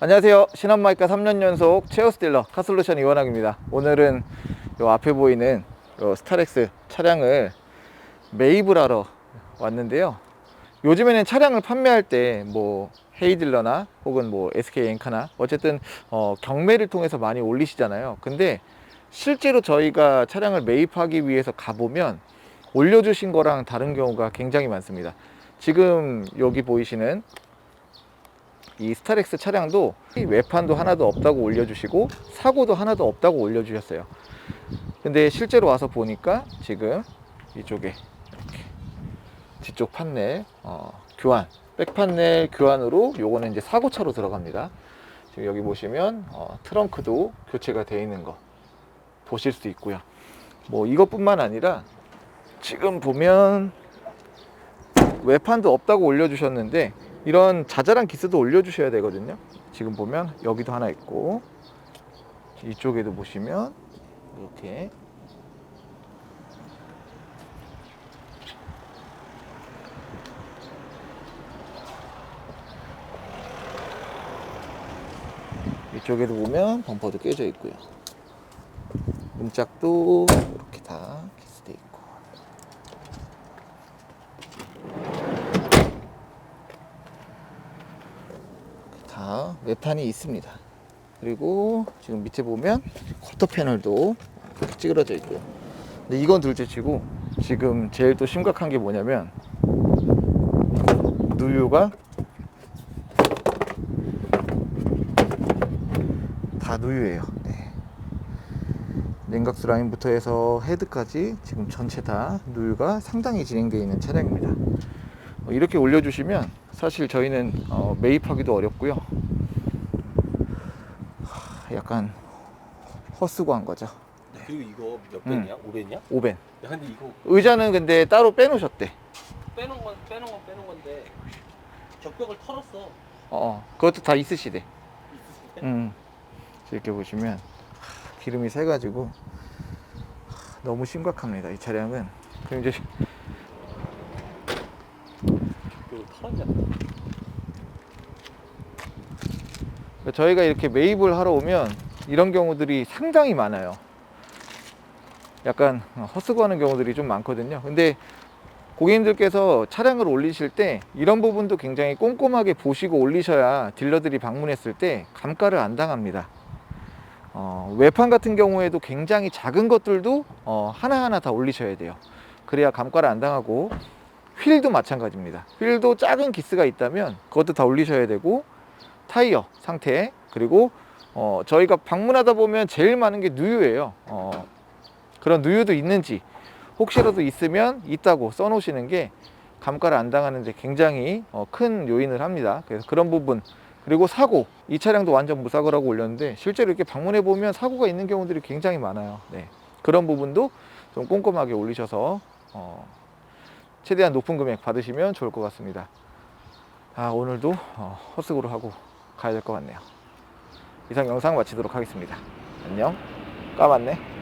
안녕하세요. 신한마이카 3년 연속 체어스 딜러 카솔루션 이원학입니다. 오늘은 요 앞에 보이는 요 스타렉스 차량을 매입을 하러 왔는데요. 요즘에는 차량을 판매할 때 뭐 헤이딜러나 혹은 뭐 SK 엔카나 어쨌든 어, 경매를 통해서 많이 올리시잖아요. 근데 실제로 저희가 차량을 매입하기 위해서 가보면 올려주신 거랑 다른 경우가 굉장히 많습니다. 지금 여기 보이시는 이 스타렉스 차량도 외판도 하나도 없다고 올려주시고 사고도 하나도 없다고 올려주셨어요. 근데 실제로 와서 보니까 지금 이쪽에 이렇게 뒤쪽 판넬 어, 교환, 백 판넬 교환으로 요거는 이제 사고차로 들어갑니다. 지금 여기 보시면 어, 트렁크도 교체가 되어 있는 거 보실 수 있고요. 뭐 이것뿐만 아니라 지금 보면 외판도 없다고 올려주셨는데 이런 자잘한 기스도 올려주셔야 되거든요. 지금 보면 여기도 하나 있고 이쪽에도 보시면 이렇게 이쪽에도 보면 범퍼도 깨져 있고요. 문짝도 이렇게 다 있고 다 외판이 있습니다. 그리고 지금 밑에 보면 쿼터 패널도 찌그러져 있고요. 근데 이건 둘째치고 지금 제일 또 심각한 게 뭐냐면 누유가 다 누유예요. 네. 냉각수 라인부터 해서 헤드까지 지금 전체 다 누유가 상당히 진행되어 있는 차량입니다. 어, 이렇게 올려주시면 사실 저희는 어, 매입하기도 어렵고요. 하, 약간 헛수고 한 거죠. 그리고 이거 몇 음. 벤이야? 5벤이야? 오벤. 야 근데 이거 의자는 근데 따로 빼놓으셨대. 빼놓은 건 빼놓은 건 빼놓은 건데 격벽을 털었어. 어, 그것도 다 있으시대. 있으실 때? 음. 이렇게 보시면 하, 기름이 새 가지고 하, 너무 심각합니다. 이 차량은. 그럼 이제 격벽을 털었냐? 저희가 이렇게 매입을 하러 오면 이런 경우들이 상당히 많아요. 약간 헛수고하는 경우들이 좀 많거든요. 근데 고객님들께서 차량을 올리실 때 이런 부분도 굉장히 꼼꼼하게 보시고 올리셔야 딜러들이 방문했을 때 감가를 안 당합니다. 어, 외판 같은 경우에도 굉장히 작은 것들도 어, 하나하나 다 올리셔야 돼요. 그래야 감가를 안 당하고 휠도 마찬가지입니다. 휠도 작은 기스가 있다면 그것도 다 올리셔야 되고 타이어 상태 그리고 어, 저희가 방문하다 보면 제일 많은 게 누유예요. 어, 그런 누유도 있는지 혹시라도 있으면 있다고 써놓으시는 게 감가를 안 당하는데 굉장히 어, 큰 요인을 합니다. 그래서 그런 부분 그리고 사고 이 차량도 완전 무사고라고 올렸는데 실제로 이렇게 방문해 보면 사고가 있는 경우들이 굉장히 많아요. 네. 그런 부분도 좀 꼼꼼하게 올리셔서 어, 최대한 높은 금액 받으시면 좋을 것 같습니다. 아 오늘도 어, 헛수고를 하고 가야 될 것 같네요. 이상 영상 마치도록 하겠습니다. 안녕. 까맣네.